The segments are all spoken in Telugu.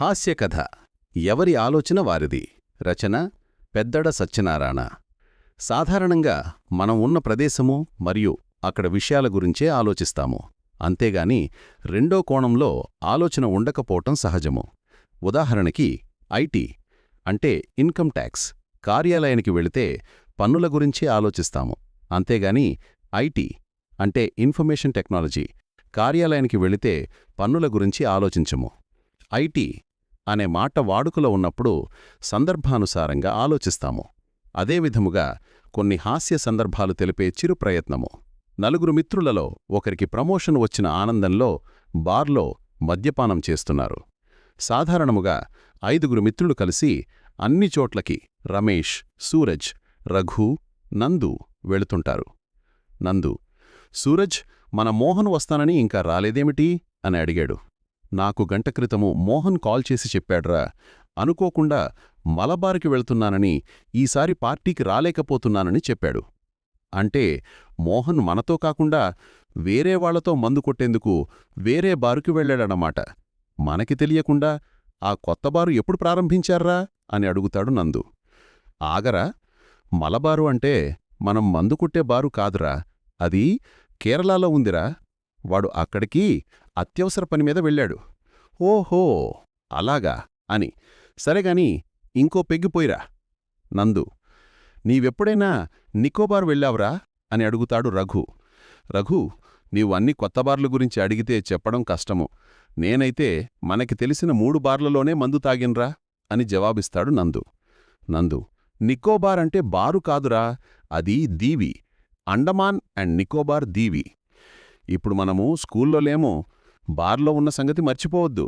హాస్యకథ. ఎవరి ఆలోచన వారిది? రచన పెద్దడ సత్యనారాయణ. సాధారణంగా మనం ఉన్న ప్రదేశము మరియు అక్కడ విషయాల గురించే ఆలోచిస్తాము. అంతేగాని రెండో కోణంలో ఆలోచన ఉండకపోవటం సహజము. ఉదాహరణకి ఐటీ అంటే ఇన్కమ్ ట్యాక్స్. కార్యాలయానికి వెళితే పన్నుల గురించి ఆలోచిస్తాము. అంతేగాని ఐటీ అంటే ఇన్ఫర్మేషన్ టెక్నాలజీ. కార్యాలయానికి వెళితే పన్నుల గురించి ఆలోచించము. ఐటీ అనే మాట వాడుకలో ఉన్నప్పుడు సందర్భానుసారంగా ఆలోచిస్తాము. అదేవిధముగా కొన్ని హాస్య సందర్భాలు తెలిపే చిరు ప్రయత్నము. నలుగురు మిత్రులలో ఒకరికి ప్రమోషన్ వచ్చిన ఆనందంలో బార్లో మద్యపానం చేస్తున్నారు. సాధారణముగా ఐదుగురు మిత్రులు కలిసి అన్ని చోట్లకి రమేష్ సూరజ్ రఘు నందు వెళుతుంటారు. నందు సూరజ్ మన మోహన్ వస్తానని ఇంకా రాలేదేమిటి? అని అడిగాడు. నాకు గంట క్రితము మోహన్ కాల్ చేసి చెప్పాడ్రా. అనుకోకుండా మలబారుకి వెళ్తున్నానని ఈసారి పార్టీకి రాలేకపోతున్నానని చెప్పాడు. అంటే మోహన్ మనతో కాకుండా వేరే వాళ్ళతో మందు కొట్టేందుకు వేరే బారుకి వెళ్ళాడన్నమాట. మనకి తెలియకుండా ఆ కొత్త బారు ఎప్పుడు ప్రారంభించారా అని అడుగుతాడు నందు. ఆగరా? మలబారు అంటే మనం మందు కొట్టే బారు కాదురా. అది కేరళలో ఉందిరా. వాడు అక్కడికి అత్యవసర పని మీద వెళ్ళాడు. ఓహో! అలాగా? అని. సరేగాని ఇంకో పెగ్గిపోయిరా నందు. నీవెప్పుడైనా నికోబార్ వెళ్ళావురా? అని అడుగుతాడు రఘు. రఘు నీవు అన్ని కొత్త బార్ల గురించి అడిగితే చెప్పడం కష్టము. నేనైతే మనకి తెలిసిన మూడు బార్లలోనే మందు తాగిన్రా? అని జవాబిస్తాడు నందు. నందు. నికోబార్ అంటే బారు కాదురా. అది దీవి. అండమాన్ అండ్ నికోబార్ దీవి. ఇప్పుడు మనము స్కూల్లో లేమో. బార్లో ఉన్న సంగతి మర్చిపోవద్దు.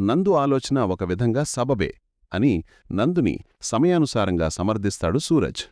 నందు ఆలోచన ఒక విధంగా సబబే అని నందుని సమయానుసారంగా సమర్థిస్తాడు సూరజ్.